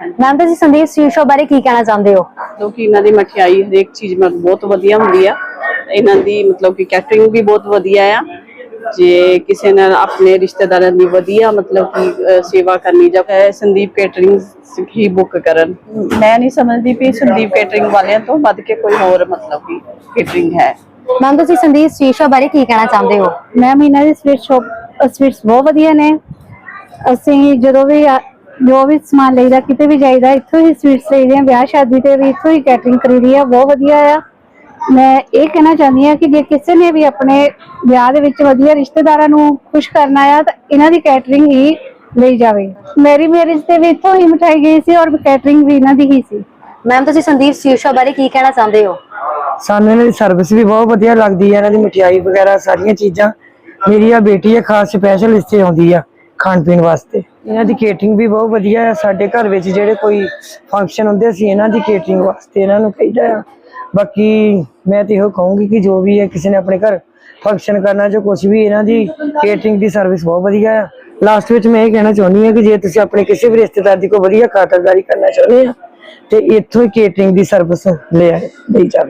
Ma'am ਤੁਸੀਂ Sandeep sweet shop ਬਾਰੇ ਕੀ ਕਹਿਣਾ ਚਾਹੁੰਦੇ ਹੋ? ਕਿਉਂਕਿ ਇਹਨਾਂ ਦੀ ਮਠਿਆਈ ਹਰੇਕ ਚੀਜ਼ ਮਤਲਬ ਬਹੁਤ ਵਧੀਆ ਹੁੰਦੀ ਆ। ਇਹਨਾਂ ਦੀ ਮਤਲਬ ਕਿ ਕੈਟਰਿੰਗ ਵੀ ਬਹੁਤ ਵਧੀਆ ਆ। ਜੇ ਕਿਸੇ ਨੇ ਆਪਣੇ ਰਿਸ਼ਤੇਦਾਰਾਂ ਦੀ ਵਧੀਆ ਮਤਲਬ ਕਿ ਸੇਵਾ ਕਰਨੀ ਜਾਂ ਸੰਦੀਪ ਕੈਟਰਿੰਗ ਹੀ ਬੁੱਕ ਕਰਨ। ਮੈਂ ਨਹੀਂ ਸਮਝਦੀ ਵੀ ਸੰਦੀਪ ਕੈਟਰਿੰਗ ਵਾਲਿਆਂ ਤੋਂ ਵੱਧ ਕੇ ਕੋਈ ਹੋਰ ਮਤਲਬ ਕਿ ਕੈਟਰਿੰਗ ਹੈ। ਮੈਮ ਤੁਸੀਂ ਸੰਦੀਪ ਸਵੀਟ ਸ਼ਾਪ ਬਾਰੇ ਕੀ ਕਹਿਣਾ ਚਾਹੁੰਦੇ ਹੋ? ਮੈਮ ਇਹਨਾਂ ਦੀ ਸਵੀਟ ਸ਼ਾਪ ਸਵੀਟਸ ਬਹੁਤ ਵਧੀਆ ਨੇ। ਅਸੀਂ ਜਦੋਂ ਵੀ ਜੋ ਵੀ ਸਮਾਨ ਲਈਦਾ ਕਿਤੇ ਵੀ ਜਾਈਦਾ ਇੱਥੋਂ ਹੀ ਸਵੀਟਸ ਲਈਦੇ ਆ ਵਿਆਹ ਸ਼ਾਦੀ ਤੇ ਵੀ ਇੱਥੋਂ ਹੀ ਕੈਟਰਿੰਗ ਕਰੀਦੀ ਆ ਬਹੁਤ ਵਧੀਆ ਆ। ਮੈਂ ਇਹ ਕਹਿਣਾ ਚਾਹੁੰਦੀ ਆ ਕਿ ਜੇ ਕਿਸੇ ਨੇ ਵੀ ਆਪਣੇ ਵਿਆਹ ਦੇ ਵਿੱਚ ਵਧੀਆ ਰਿਸ਼ਤੇਦਾਰਾਂ ਨੂੰ ਖੁਸ਼ ਕਰਨਾ ਆ ਤਾਂ ਇਹਨਾਂ ਦੀ ਕੈਟਰਿੰਗ ਹੀ ਲਈ ਜਾਵੇ। ਮੇਰੀ ਮੈਰਿਜ ਤੇ ਵੀ ਇੱਥੋਂ ਹੀ ਮਠਾਈ ਗਈ ਸੀ ਔਰ ਕੈਟਰਿੰਗ ਵੀ ਇਹਨਾਂ ਦੀ ਹੀ ਸੀ। ਮੈਮ ਤੁਸੀਂ ਸੰਦੀਪ ਸ਼ਾਪ ਬਾਰੇ ਕੀ ਕਹਿਣਾ ਚਾਹੁੰਦੇ ਹੋ? ਸਾਨੂੰ ਇਹਨਾਂ ਦੀ ਸਰਵਿਸ ਵੀ ਬਹੁਤ ਵਧੀਆ ਲੱਗਦੀ ਹੈ ਇਹਨਾਂ ਦੀ ਮਠਿਆਈ ਵਗੈਰਾ ਸਾਰੀਆਂ ਚੀਜ਼ਾਂ। ਮੇਰੀ ਆ ਬੇਟੀ ਹੈ ਖਾਸ ਸਪੈਸ਼ਲ ਇੱਥੇ ਆਉਂਦੀ ਆ ਖਾਣ ਪੀਣ ਵਾਸਤੇ। ਇਹਨਾਂ ਦੀ ਕੇਟਰਿੰਗ ਵੀ ਬਹੁਤ ਵਧੀਆ ਹੈ ਸਾਡੇ ਘਰ ਵਿੱਚ ਜਿਹੜੇ ਕੋਈ ਫੰਕਸ਼ਨ ਹੁੰਦੇ ਸੀ, ਇਹਨਾਂ ਦੀ ਕੇਟਰਿੰਗ ਵਾਸਤੇ ਇਹਨਾਂ ਨੂੰ ਕਹੀਦਾ ਆ। ਬਾਕੀ ਮੈਂ ਤੇ ਇਹੋ ਕਹੂੰਗੀ ਕਿ ਜੋ ਵੀ ਹੈ, ਕਿਸੇ ਨੇ ਆਪਣੇ ਘਰ ਫੰਕਸ਼ਨ ਕਰਨਾ ਜੋ ਕੁਝ ਵੀ, ਇਹਨਾਂ ਦੀ ਕੇਟਰਿੰਗ ਦੀ ਸਰਵਿਸ ਬਹੁਤ ਵਧੀਆ ਆ। ਲਾਸਟ ਵਿੱਚ ਮੈਂ ਇਹ ਕਹਿਣਾ ਚਾਹੁੰਦੀ ਹਾਂ ਕਿ ਜੇ ਤੁਸੀਂ ਆਪਣੇ ਕਿਸੇ ਵੀ ਰਿਸ਼ਤੇਦਾਰ ਦੀ ਕੋਈ ਵਧੀਆ ਖਾਤਰਦਾਰੀ ਕਰਨਾ ਚਾਹੁੰਦੇ ਆ, ਤੇ ਇੱਥੋਂ ਹੀ ਕੇਟਰਿੰਗ ਦੀ ਸਰਵਿਸ ਲੈ ਆਏ ਲਈ ਜਾਵੇ।